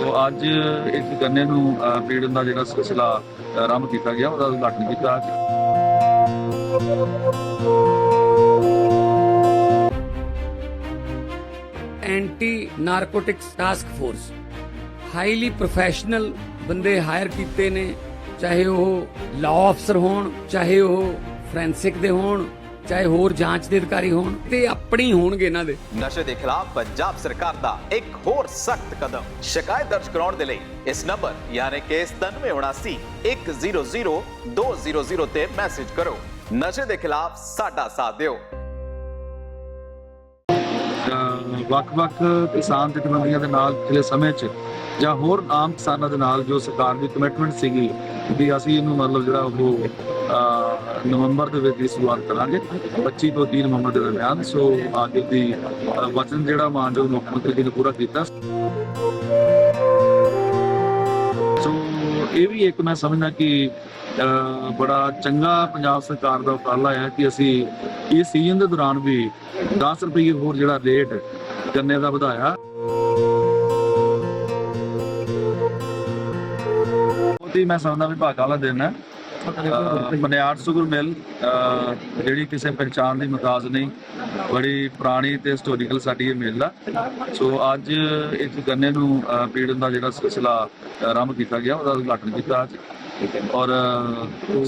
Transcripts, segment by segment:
ਸੋ ਅੱਜ ਇਸ ਗੰਨੇ ਨੂੰ ਪੀੜਨ ਦਾ ਜਿਹੜਾ ਸਿਲਸਿਲਾ ਆਰੰਭ ਕੀਤਾ ਗਿਆ, ਉਹਦਾ ਉਦਘਾਟਨ ਕੀਤਾ anti narcotics task force highly professional ਬੰਦੇ ਹਾਇਰ ਕੀਤੇ ਨੇ, ਚਾਹੇ ਉਹ ਲਾਅ ਅਫਸਰ ਹੋਣ, ਚਾਹੇ ਉਹ ਫੋਰੈਂਸਿਕ ਦੇ ਹੋਣ ਚਾਹੇ ਹੋਰ ਜਾਂਚ ਦੇ ਅਧਿਕਾਰੀ ਹੋਣ ਤੇ ਆਪਣੀ ਹੋਣਗੇ ਇਹਨਾਂ ਦੇ। ਨਸ਼ੇ ਦੇ ਖਿਲਾਫ ਪੰਜਾਬ ਸਰਕਾਰ ਦਾ ਇੱਕ ਹੋਰ ਸਖਤ ਕਦਮ। ਸ਼ਿਕਾਇਤ ਦਰਜ ਕਰਾਉਣ ਦੇ ਲਈ ਇਸ ਨੰਬਰ ਯਾਨੀ ਕਿ 9779 100 200 ਤੇ ਮੈਸੇਜ ਕਰੋ। ਨਸ਼ੇ ਦੇ ਖਿਲਾਫ ਸਾਡਾ ਸਾਥ ਦਿਓ। ਵੱਖ-ਵੱਖ ਕਿਸਾਨ ਜਥੇਬੰਦੀਆਂ ਦੇ ਨਾਲ ਪਿਛਲੇ ਸਮੇਂ 'ਚ ਜਾਂ ਹੋਰ ਆਮ ਕਿਸਾਨਾਂ ਦੇ ਨਾਲ ਜੋ ਸਰਕਾਰ ਦੀ ਕਮਿਟਮੈਂਟ ਸੀਗੀ ਵੀ ਅਸੀਂ ਇਹਨੂੰ ਮਤਲਬ ਜਿਹੜਾ ਉਹ ਨਵੰਬਰ ਦੇ ਵਿੱਚ ਹੀ ਸ਼ੁਰੂਆਤ ਕਰਾਂਗੇ। 25 ਤੋਂ 30 ਨਵੰਬਰ ਦੇ ਦਰਮਿਆਨ, ਸੋ ਅੱਜ ਦੀ ਵਚਨ ਜਿਹੜਾ ਮਾਨਯੋਗ ਮੁੱਖ ਮੰਤਰੀ ਜੀ ਨੇ ਪੂਰਾ ਕੀਤਾ। ਸੋ ਇਹ ਵੀ ਇੱਕ ਮੈਂ ਸਮਝਦਾ ਕਿ ਬੜਾ ਚੰਗਾ ਪੰਜਾਬ ਸਰਕਾਰ ਦਾ ਉਪਰਾਲਾ ਹੈ ਕਿ ਅਸੀਂ ਇਸ ਸੀਜ਼ਨ ਦੇ ਦੌਰਾਨ ਵੀ 10 ਰੁਪਏ ਹੋਰ ਜਿਹੜਾ ਰੇਟ ਗੰਨੇ ਦਾ ਵਧਾਇਆ। ਬਹੁਤ ਹੀ ਮੈਂ ਸਮਝਦਾ ਵੀ ਭਾਗਾ ਵਾਲਾ ਦਿਨ ਹੈ। ਮਨਿਆਰ ਸੁਗਰ ਮਿਲ ਜਿਹੜੀ ਕਿਸੇ ਪਹਿਚਾਣ ਦੀ ਮਤਾਜ ਨਹੀਂ, ਬੜੀ ਪੁਰਾਣੀ ਤੇ ਹਿਸਟੋਰੀਕਲ ਸਾਡੀ ਇਹ ਮਿਲ ਆ। ਸੋ ਅੱਜ ਇਸ ਗੰਨੇ ਨੂੰ ਪੀੜਨ ਦਾ ਜਿਹੜਾ ਸਿਲਸਿਲਾ ਆਰੰਭ ਕੀਤਾ ਗਿਆ, ਉਹਦਾ ਉਦਘਾਟਨ ਕੀਤਾ ਅੱਜ। ਔਰ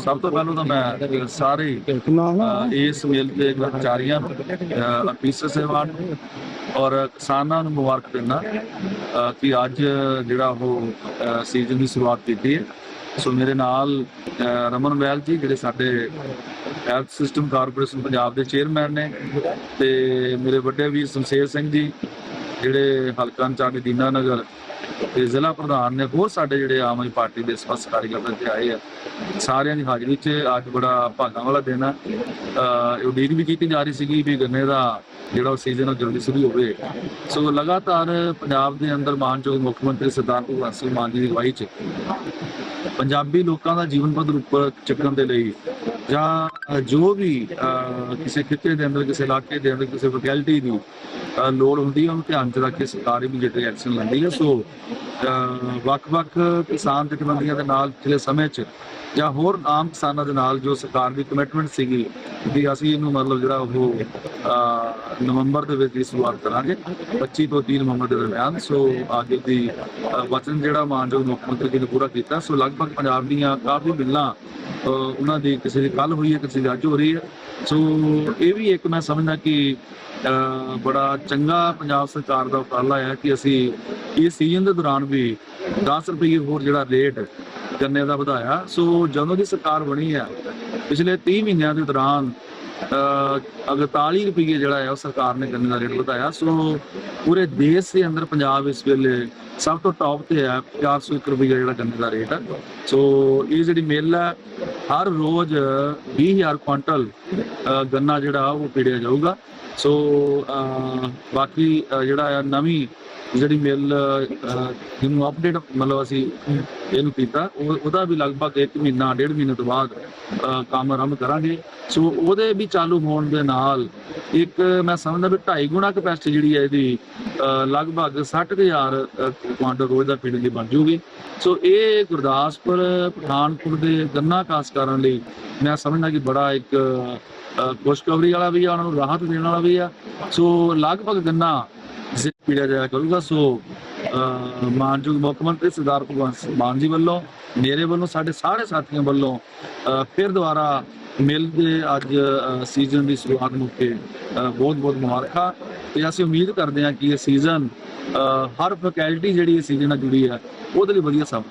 ਸਭ ਤੋਂ ਪਹਿਲਾਂ ਤਾਂ ਮੈਂ ਸਾਰੇ ਇਸ ਮੇਲ ਦੇ ਕਰਮਚਾਰੀਆਂ ਅਫੀਸਰ ਸਹਿਬਾਨ ਔਰ ਕਿਸਾਨਾਂ ਨੂੰ ਮੁਬਾਰਕ ਦਿੰਦਾ ਕਿ ਅੱਜ ਜਿਹੜਾ ਉਹ ਸੀਜ਼ਨ ਦੀ ਸ਼ੁਰੂਆਤ ਕੀਤੀ ਹੈ। ਸੋ ਮੇਰੇ ਨਾਲ ਰਮਨ ਵੈਲ ਜੀ, ਜਿਹੜੇ ਸਾਡੇ ਹੈਲਥ ਸਿਸਟਮ ਕਾਰਪੋਰੇਸ਼ਨ ਪੰਜਾਬ ਦੇ ਚੇਅਰਮੈਨ ਨੇ ਤੇ ਮੇਰੇ ਵੱਡੇ ਵੀਰ ਸੰਸੇਰ ਸਿੰਘ ਜੀ, ਜਿਹੜੇ ਹਲਕਾ ਇੰਚਾਰਜ ਦੀਨਾ ਨਗਰ ਤੇ ਜ਼ਿਲ੍ਹਾ ਪ੍ਰਧਾਨ ਨੇ ਹੋਰ ਸਾਡੇ ਜਿਹੜੇ ਆਮ ਆਦਮੀ ਪਾਰਟੀ ਦੇ ਸਪਸ਼ਟ ਕਾਰਜਕਰਤਾ ਤੇ ਆਏ ਆ, ਸਾਰਿਆਂ ਦੀ ਹਾਜ਼ਰੀ 'ਚ ਅੱਜ ਬੜਾ ਭਾਗਾਂ ਵਾਲਾ ਦਿਨ ਆ। ਉਡੀਕ ਵੀ ਕੀਤੀ ਜਾ ਰਹੀ ਸੀਗੀ ਵੀ ਗੰਨੇ ਦਾ ਜਿਹੜਾ ਸੀਜ਼ਨ ਉਹ ਜਲਦੀ ਸ਼ੁਰੂ ਹੋਵੇ। ਸੋ ਲਗਾਤਾਰ ਪੰਜਾਬ ਦੇ ਅੰਦਰ ਮਾਨਯੋਗ ਮੁੱਖ ਮੰਤਰੀ ਸਰਦਾਰ ਭਗਵੰਤ ਸਿੰਘ ਮਾਨ ਜੀ ਦੀ ਅਗਵਾਈ 'ਚ ਪੰਜਾਬੀ ਲੋਕਾਂ ਦਾ ਜੀਵਨ ਪੱਧਰ ਉੱਪਰ ਚੱਕਣ ਦੇ ਲਈ ਜਾਂ ਜੋ ਵੀ ਕਿਸੇ ਖਿੱਤੇ ਦੇ ਅੰਦਰ, ਕਿਸੇ ਇਲਾਕੇ ਦੇ ਅੰਦਰ, ਕਿਸੇ ਲੋਕੈਲਿਟੀ ਦੀ ਲੋੜ ਹੁੰਦੀ ਹੈ ਉਹਨੂੰ ਧਿਆਨ 'ਚ ਰੱਖ ਕੇ ਸਰਕਾਰ ਵੀ ਜਿਹੜੇ ਐਕਸ਼ਨ ਲੈਂਦੀ ਹੈ ਸੋ ਵੱਖ-ਵੱਖ ਕਿਸਾਨ ਜਥੇਬੰਦੀਆਂ ਦੇ ਨਾਲ ਪਿਛਲੇ ਸਮੇਂ 'ਚ, ਜਾਂ ਹੋਰ ਆਮ ਕਿਸਾਨਾਂ ਦੇ ਨਾਲ ਜੋ ਸਰਕਾਰ ਦੀ ਕਮਿਟਮੈਂਟ ਸੀਗੀ ਵੀ ਅਸੀਂ ਇਹਨੂੰ ਮਤਲਬ ਜਿਹੜਾ ਉਹ ਨਵੰਬਰ ਦੇ ਵਿੱਚ ਹੀ ਸ਼ੁਰੂਆਤ ਕਰਾਂਗੇ 25 ਤੋਂ 30 ਨਵੰਬਰ ਦੇ ਦਰਮਿਆਨ। ਸੋ, ਅੱਜ ਦੀ ਵਚਨ ਜਿਹੜਾ ਮਾਨਯੋਗ ਮੁੱਖ ਮੰਤਰੀ ਜੀ ਨੇ ਪੂਰਾ ਕੀਤਾ। ਸੋ, ਲਗਭਗ ਪੰਜਾਬ ਦੀਆਂ ਕਾਫੀ ਬਿੱਲਾਂ ਉਹਨਾਂ ਦੀ ਕਿਸੇ ਦੀ ਕੱਲ ਹੋਈ ਹੈ, ਕਿਸੇ ਦੀ ਅੱਜ ਹੋ ਰਹੀ ਹੈ। ਸੋ ਇਹ ਵੀ ਇੱਕ ਮੈਂ ਸਮਝਦਾ ਕਿ ਬੜਾ ਚੰਗਾ ਪੰਜਾਬ ਸਰਕਾਰ ਦਾ ਉਪਰਾਲਾ ਹੈ ਕਿ ਅਸੀਂ ਇਸ ਸੀਜ਼ਨ ਦੇ ਦੌਰਾਨ ਵੀ 10 ਰੁਪਏ ਹੋਰ ਜਿਹੜਾ ਰੇਟ ਗੰਨੇ ਦਾ ਵਧਾਇਆ। ਸੋ ਜਦੋਂ ਦੀ ਸਰਕਾਰ ਬਣੀ ਹੈ, ਪਿਛਲੇ 30 ਮਹੀਨਿਆਂ ਦੇ ਦੌਰਾਨ ਅ 41 ਰੁਪਏ ਜਿਹੜਾ ਹੈ, ਉਹ ਸਰਕਾਰ ਨੇ ਗੰਨੇ ਦਾ ਰੇਟ ਵਧਾਇਆ। ਸੋ ਪੂਰੇ ਦੇਸ਼ ਦੇ ਅੰਦਰ ਪੰਜਾਬ ਇਸ ਵੇਲੇ ਸਭ ਤੋਂ ਟੌਪ ਤੇ ਹੈ 401 ਰੁਪਏ ਜਿਹੜਾ ਗੰਨੇ ਦਾ ਰੇਟ ਹੈ ਸੋ ਇਹ ਜਿਹੜੀ ਮਿਲ ਹੈ ਹਰ ਰੋਜ਼ 20000 ਕੁਇੰਟਲ ਗੰਨਾ ਜਿਹੜਾ ਉਹ ਪੀੜਿਆ ਜਾਊਗਾ। ਸੋ ਅ, ਬਾਕੀ ਜਿਹੜਾ ਆ ਨਵੀਂ ਜਿਹੜੀ ਮਿਲ ਅ, ਜਿਹਨੂੰ ਅਪਡੇਟ ਮਤਲਬ ਅਸੀਂ ਇਹਨੂੰ ਕੀਤਾ ਉਹਦਾ ਵੀ ਲਗਭਗ 1 ਮਹੀਨਾ ਡੇਢ ਮਹੀਨੇ ਤੋਂ ਬਾਅਦ ਕੰਮ ਆਰੰਭ ਕਰਾਂਗੇ। ਸੋ ਉਹਦੇ ਵੀ ਚਾਲੂ ਹੋਣ ਦੇ ਨਾਲ ਇੱਕ ਮੈਂ ਸਮਝਦਾ ਵੀ 2.5 ਗੁਣਾ ਕਪੈਸਿਟੀ ਜਿਹੜੀ ਹੈ ਇਹਦੀ ਅ, ਲਗਭਗ 60000 ਕੁਆਂਟਲ ਰੋਜ਼ ਦਾ ਫੀਡ ਦੀ ਬਣ ਜੂਗੀ। ਸੋ ਇਹ ਗੁਰਦਾਸਪੁਰ ਪਠਾਨਕੋਟ ਦੇ ਗੰਨਾ ਕਾਸ਼ਤਕਾਰਾਂ ਲਈ ਮੈਂ ਸਮਝਦਾ ਕਿ ਬੜਾ ਇੱਕ ਅ, ਖੁਸ਼ਖਬਰੀ ਵਾਲਾ ਵੀ ਆ ਉਹਨਾਂ ਨੂੰ ਰਾਹਤ ਦੇਣ ਵਾਲਾ ਵੀ ਆ। ਸੋ ਲਗਭਗ ਗੰਨਾ ਜ਼ਿ- ਪੀੜਿਆ ਜਾਇਆ ਕਰੂਗਾ ਸੋ ਮਾਨਯੋਗ ਮੁੱਖ ਮੰਤਰੀ ਸਰਦਾਰ ਭਗਵੰਤ ਸਿੰਘ ਮਾਨ ਜੀ ਵੱਲੋਂ ਮੇਰੇ ਵੱਲੋਂ ਸਾਡੇ ਸਾਰੇ ਸਾਥੀਆਂ ਵੱਲੋਂ ਫਿਰ ਦੁਬਾਰਾ ਮਿਲ ਦੇ ਅੱਜ ਸੀਜ਼ਨ ਦੀ ਸ਼ੁਰੂਆਤ ਨੂੰ ਕੇ ਬਹੁਤ ਬਹੁਤ ਮੁਬਾਰਕਾਂ ਤੇ ਅਸੀਂ ਉਮੀਦ ਕਰਦੇ ਹਾਂ ਕਿ ਇਹ ਸੀਜ਼ਨ ਹਰ ਫੈਕਲਟੀ ਜਿਹੜੀ ਇਹ ਸੀਜ਼ਨ ਨਾਲ ਜੁੜੀ ਹੈ ਉਹਦੇ ਲਈ ਵਧੀਆ ਸਭ